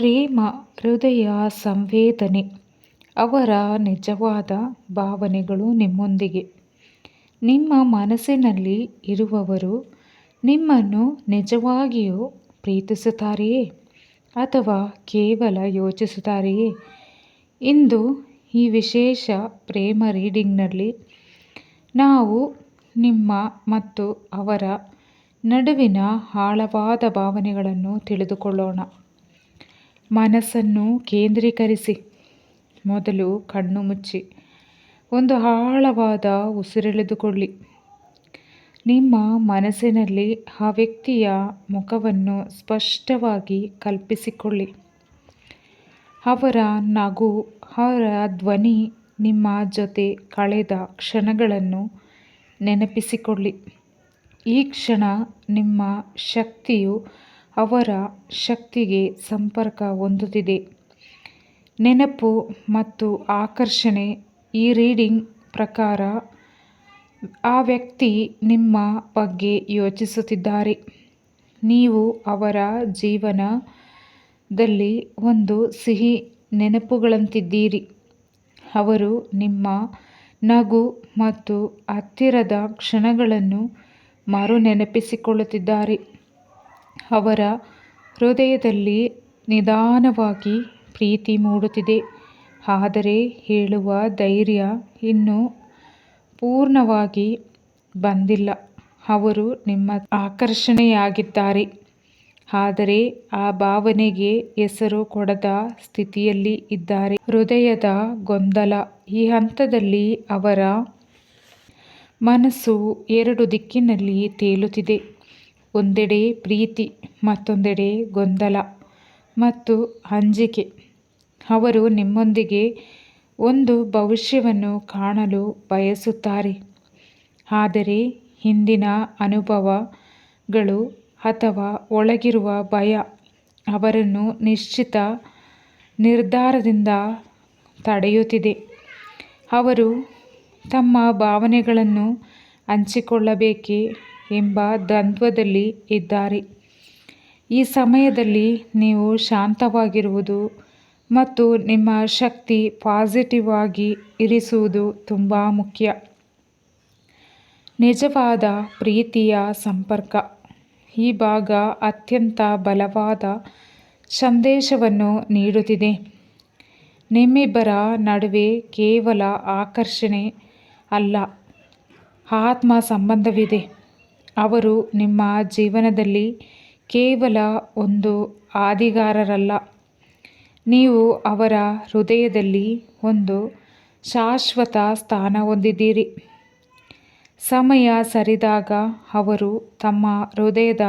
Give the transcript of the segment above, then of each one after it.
ಪ್ರೇಮ, ಹೃದಯ ಸಂವೇದನೆ, ಅವರ ನಿಜವಾದ ಭಾವನೆಗಳು ನಿಮ್ಮೊಂದಿಗೆ. ನಿಮ್ಮ ಮನಸ್ಸಿನಲ್ಲಿ ಇರುವವರು ನಿಮ್ಮನ್ನು ನಿಜವಾಗಿಯೂ ಪ್ರೀತಿಸುತ್ತಾರೆಯೇ ಅಥವಾ ಕೇವಲ ಯೋಚಿಸುತ್ತಾರೆಯೇ? ಇಂದು ಈ ವಿಶೇಷ ಪ್ರೇಮ ರೀಡಿಂಗ್ನಲ್ಲಿ ನಾವು ನಿಮ್ಮ ಮತ್ತು ಅವರ ನಡುವಿನ ಆಳವಾದ ಭಾವನೆಗಳನ್ನು ತಿಳಿದುಕೊಳ್ಳೋಣ. ಮನಸ್ಸನ್ನು ಕೇಂದ್ರೀಕರಿಸಿ. ಮೊದಲು ಕಣ್ಣು ಮುಚ್ಚಿ. ಒಂದು ಆಳವಾದ ಉಸಿರೆಳೆದುಕೊಳ್ಳಿ. ನಿಮ್ಮ ಮನಸ್ಸಿನಲ್ಲಿ ಆ ವ್ಯಕ್ತಿಯ ಮುಖವನ್ನು ಸ್ಪಷ್ಟವಾಗಿ ಕಲ್ಪಿಸಿಕೊಳ್ಳಿ. ಅವರ ನಗು, ಅವರ ಧ್ವನಿ ನಿಮ್ಮ ಜೊತೆ ಕಳೆದ ಕ್ಷಣಗಳನ್ನು ನೆನಪಿಸಿಕೊಳ್ಳಿ. ಈ ಕ್ಷಣ ನಿಮ್ಮ ಶಕ್ತಿಯು ಅವರ ಶಕ್ತಿಗೆ ಸಂಪರ್ಕ ಹೊಂದುತ್ತಿದೆ. ನೆನಪು ಮತ್ತು ಆಕರ್ಷಣೆ ಈ ರೀಡಿಂಗ್ ಪ್ರಕಾರ ಆ ವ್ಯಕ್ತಿ ನಿಮ್ಮ ಬಗ್ಗೆ ಯೋಚಿಸುತ್ತಿದ್ದಾರೆ. ನೀವು ಅವರ ಜೀವನದಲ್ಲಿ ಒಂದು ಸಿಹಿ ನೆನಪುಗಳಂತಿದ್ದೀರಿ. ಅವರು ನಿಮ್ಮ ನಗು ಮತ್ತು ಹತ್ತಿರದ ಕ್ಷಣಗಳನ್ನು ಮರು ನೆನಪಿಸಿಕೊಳ್ಳುತ್ತಿದ್ದಾರೆ ಅವರ ಹೃದಯದಲ್ಲಿ ನಿಧಾನವಾಗಿ ಪ್ರೀತಿ ಮೂಡುತ್ತಿದೆ. ಆದರೆ ಹೇಳುವ ಧೈರ್ಯ ಇನ್ನೂ ಪೂರ್ಣವಾಗಿ ಬಂದಿಲ್ಲ. ಅವರು ನಿಮ್ಮ ಆಕರ್ಷಣೆಯಾಗಿದ್ದಾರೆ. ಆದರೆ ಆ ಭಾವನೆಗೆ ಹೆಸರು ಕೊಡದ ಸ್ಥಿತಿಯಲ್ಲಿ ಇದ್ದಾರೆ. ಹೃದಯದ ಗೊಂದಲ ಈ ಹಂತದಲ್ಲಿ ಅವರ ಮನಸ್ಸು ಎರಡು ದಿಕ್ಕಿನಲ್ಲಿ ತೇಲುತ್ತಿದೆ. ಒಂದೆಡೆ ಪ್ರೀತಿ, ಮತ್ತೊಂದೆಡೆ ಗೊಂದಲ ಮತ್ತು ಅಂಜಿಕೆ ಅವರು ನಿಮ್ಮೊಂದಿಗೆ ಒಂದು ಭವಿಷ್ಯವನ್ನು ಕಾಣಲು ಬಯಸುತ್ತಾರೆ. ಆದರೆ ಹಿಂದಿನ ಅನುಭವಗಳು ಅಥವಾ ಒಳಗಿರುವ ಭಯ ಅವರನ್ನು ನಿಶ್ಚಿತ ನಿರ್ಧಾರದಿಂದ ತಡೆಯುತ್ತಿದೆ. ಅವರು ತಮ್ಮ ಭಾವನೆಗಳನ್ನು ಹಂಚಿಕೊಳ್ಳಬೇಕೇ ಎಂಬ ದ್ವಂದ್ವದಲ್ಲಿ ಇದ್ದಾರೆ. ಈ ಸಮಯದಲ್ಲಿ ನೀವು ಶಾಂತವಾಗಿರುವುದು ಮತ್ತು ನಿಮ್ಮ ಶಕ್ತಿ ಪಾಸಿಟಿವ್ ಆಗಿ ಇರಿಸುವುದು ತುಂಬ ಮುಖ್ಯ. ನಿಜವಾದ ಪ್ರೀತಿಯ ಸಂಪರ್ಕ. ಈ ಭಾಗ ಅತ್ಯಂತ ಬಲವಾದ ಸಂದೇಶವನ್ನು ನೀಡುತ್ತಿದೆ. ನಿಮ್ಮಿಬ್ಬರ ನಡುವೆ ಕೇವಲ ಆಕರ್ಷಣೆ ಅಲ್ಲ, ಆತ್ಮ ಸಂಬಂಧವಿದೆ. ಅವರು ನಿಮ್ಮ ಜೀವನದಲ್ಲಿ ಕೇವಲ ಒಂದು ಹಾದಿಗಾರರಲ್ಲ ನೀವು ಅವರ ಹೃದಯದಲ್ಲಿ ಒಂದು ಶಾಶ್ವತ ಸ್ಥಾನ ಹೊಂದಿದ್ದೀರಿ. ಸಮಯ ಸರಿದಾಗ ಅವರು ತಮ್ಮ ಹೃದಯದ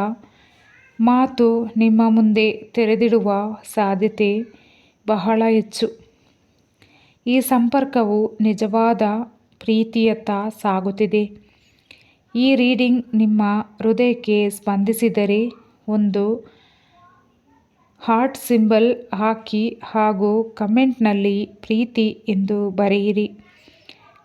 ಮಾತು ನಿಮ್ಮ ಮುಂದೆ ತೆರೆದಿಡುವ ಸಾಧ್ಯತೆ ಬಹಳ ಹೆಚ್ಚು. ಈ ಸಂಪರ್ಕವು ನಿಜವಾದ ಪ್ರೀತಿಯತ್ತ ಸಾಗುತ್ತಿದೆ. ಈ ರೀಡಿಂಗ್ ನಿಮ್ಮ ಹೃದಯಕ್ಕೆ ಸ್ಪಂದಿಸಿದರೆ ಒಂದು ಹಾರ್ಟ್ ಸಿಂಬಲ್ ಹಾಕಿ ಹಾಗೂ ಕಮೆಂಟ್ನಲ್ಲಿ ಪ್ರೀತಿ ಎಂದು ಬರೆಯಿರಿ.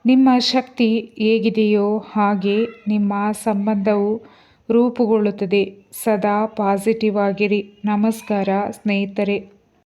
ನಿಮ್ಮ ಶಕ್ತಿ ಹೇಗಿದೆಯೋ ಹಾಗೆ ನಿಮ್ಮ ಸಂಬಂಧವು ರೂಪುಗೊಳ್ಳುತ್ತದೆ. ಸದಾ ಪಾಸಿಟಿವ್ ಆಗಿರಿ. ನಮಸ್ಕಾರ ಸ್ನೇಹಿತರೆ.